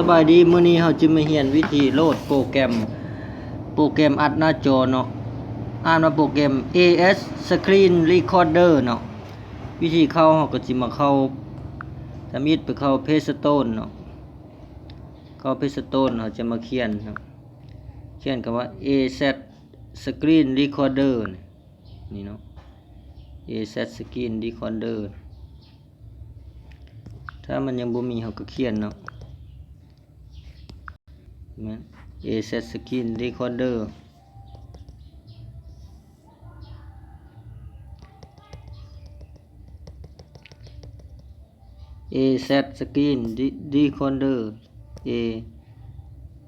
สบายดีมื้อนี้เราจะมาเรียนวิธีโหลดโปรแกรม โปรแกรมอัดหน้าจอเนาะอ่านว่าโปรแกรม AS Screen Recorder เนาะวิธีเข้าเราก็สิมาเข้าทำอิดไปเข้า Paystone เนาะเข้า Paystone เราจะมาเขียนเนาะเขียนคำว่า AZ Screen Recorder นี่เนาะ AZ Screen Recorder ถ้ามันยังบ่มีเราก็เขียนเนาะ เหมือน a set skin recorder เอเซตสกินดีคอนเดอร์เอ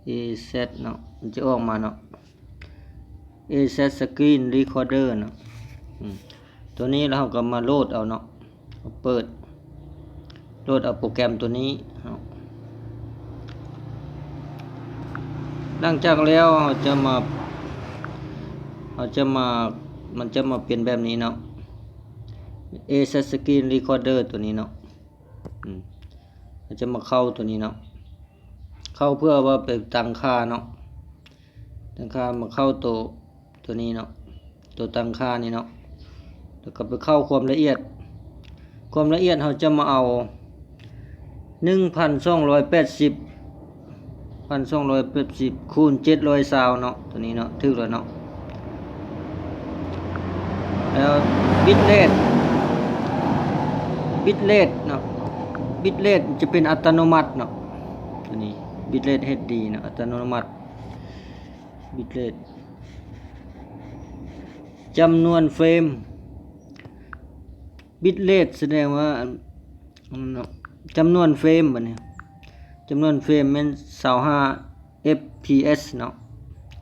เอเซตเนาะมันจะออกมาเนาะเอเซตสกินรีคอร์เดอร์เนาะตัวนี้เราก็มาโหลดเอาเนาะเปิดโหลดเอาโปรแกรมตัวนี้เนาะ หลังจากแล้วเราจะมาเราจะมามันจะมาเป็นแบบนี้เนาะ A Screen Recorder ตัวนี้เนาะเราจะมาเข้าตัวนี้เนาะเข้าเพื่อว่าไปตั้งค่าเนาะตั้งค่ามาเข้าตัวตัวนี้เนาะตัวตั้งค่านี่เนาะแล้วก็ไปเข้าความละเอียด ความละเอียดเราจะมาเอา1280พันสองร้อยแปดสิบ พันสองร้อยแปดสิบคูณเจ็ดร้อยซาวเนาะตัวนี้เนาะถึกแล้วเนาะแล้วบิตเลทบิตเลทเนาะบิตเลทจะเป็นอัตโนมัติเนาะตัวนี้บิตเลทเฮดดีเนาะอัตโนมัติบิตเลทจำนวนเฟรมบิตเลทแสดงว่าจำนวนเฟรมบัดนี้ จำนวนเฟรมเป็น25 fps เนาะ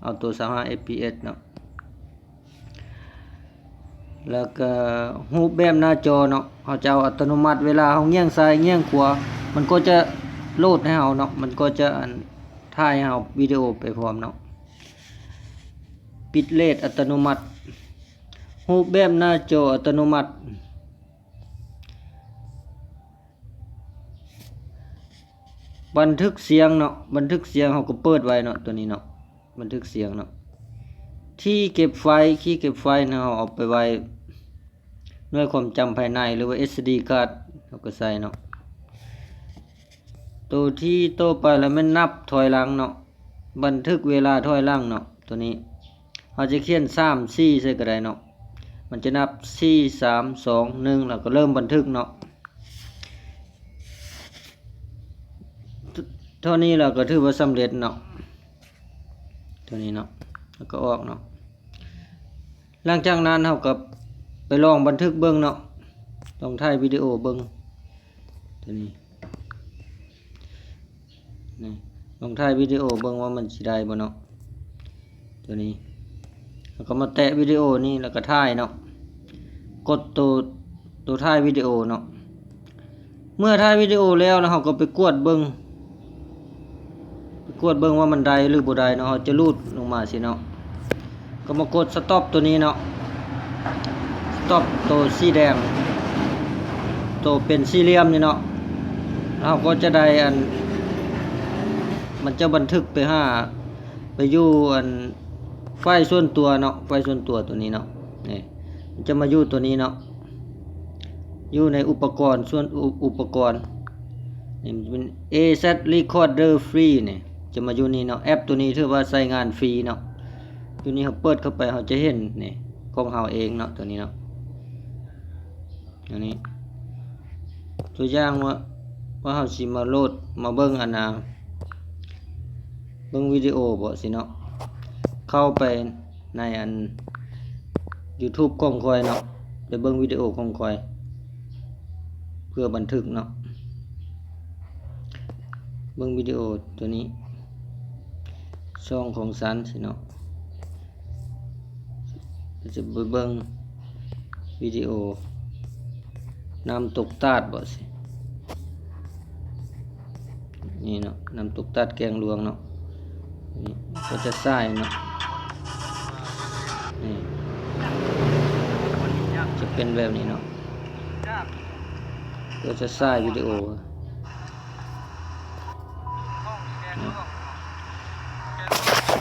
เอาตัว25 fps เนาะแล้วก็รูปแบบหน้าจอเนาะเขาจะเอาอัตโนมัติเวลาเขาเงี่ยงซ้ายเงี่ยงขวามันก็จะโหลดให้เราเนาะมันก็จะถ่ายให้เราวิดีโอไปพร้อมเนาะปิดเลทอัตโนมัติรูปแบบหน้าจออัตโนมัติ บันทึกเสียงเนาะบันทึกเสียงเขาก็เปิดไว้เนาะตัวนี้เนาะบันทึกเสียงเนาะที่เก็บไฟล์ที่เก็บไฟล์เนาะเอาเอาไปไว้ด้วยความจำภายในหรือว่า SD card เราก็ใส่เนาะตัวที่โตไปแล้วมันนับถอยหลังเนาะบันทึกเวลาถอยหลังเนาะตัวนี้เราจะเขียน3 4ใส่ก็ไดเนาะมันจะนับ4 3 2 1แล้วก็เริ่มบันทึกเนาะ เท่านี้เราก็ถือว่าสำเร็จเนาะเท่านี้เนาะแล้วก็ออกเนาะหลังจากนั้นเราก็ไปลองบันทึกเบิ้งเนาะลองถ่ายวิดีโอเบิ้งตัวนี้นี่ลองถ่ายวิดีโอเบิ้งว่ามันสิได้บ่เนาะตัวนี้แล้วก็มาแตะวิดีโอนี่แล้วก็ถ่ายเนาะกดตัวตัวถ่ายวิดีโอเนาะเมื่อถ่ายวิดีโอแล้วแล้วเราก็ไปกวดเบิ้ง กดเบิ่งว่ามันได้หรือบ่ได้เนาะจะรูดลงมาสิเนาะก็มากดสต็อปตัวนี้เนาะสต็อปตัวสีแดงตัวเป็นสี่เหลี่ยมนี่เนาะเราก็จะได้อัน มันจะบันทึกไปห้าไปอยู่อันไฟส่วนตัวเนาะไฟส่วนตัวตัวนี้เนาะนี่มันจะมาอยู่ตัวนี้เนาะอยู่ในอุปกรณ์ส่วนอุอุปกรณ์นี่มันเป็น AZ Recorder Free นี่ จะมาอยู่นี่เนาะแอปตัวนี้ถือว่าใช้งานฟรีเนาะตัวนี้เขาเปิดเข้าไปเขาจะเห็นนี่ของเขาเองเนาะตัวนี้เนาะตัวนี้ ตัวอย่างว่าว่าเขาสิมาโหลดมาเบิ่งอันน่ะเบิ่งวิดีโอบ่สิเนาะเข้าไปในอัน YouTube ของคอยเนาะไปเบิ่งวิดีโอของคอย เพื่อบันทึกเนาะเบิ่งวิดีโอตัวนี้ ช่องของสันสิเนาะจะไปเบิ่งวิดีโอนำตกตาดบ่สินี่เนาะนำตกตาดแกงหลวงเนาะนี่ก็จะใส่เนาะนี่จะเป็นแบบนี้เนาะก็จะใส่วิดีโอหช่วงแกง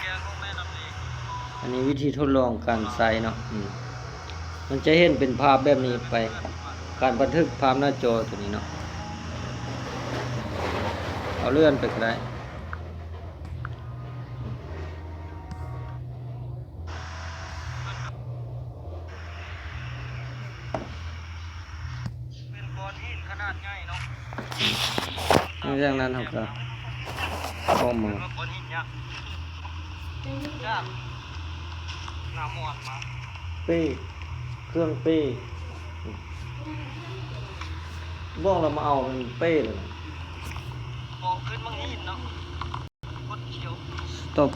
แกงของแม่น้ำนี้ อันนี้วิธีทดลองการใส่เนาะอืมมันจะเห็นเป็นภาพแบบนี้ไป การบันทึกภาพหน้าจอตัวนี้เนาะ เอาเลื่อนไปก็ได้เป็นก้อนหินขนาดใหญ่เนาะหลังจากนั้นเราก็เข้ามาเป็นก้อ นหินยักษ์ยากน้ำมวนมาเป้เครื่องเป้บ้องเรามาเอาเป็นเป้เลยบอกขึ้นมังหินเนาะกดเขียวสต็อป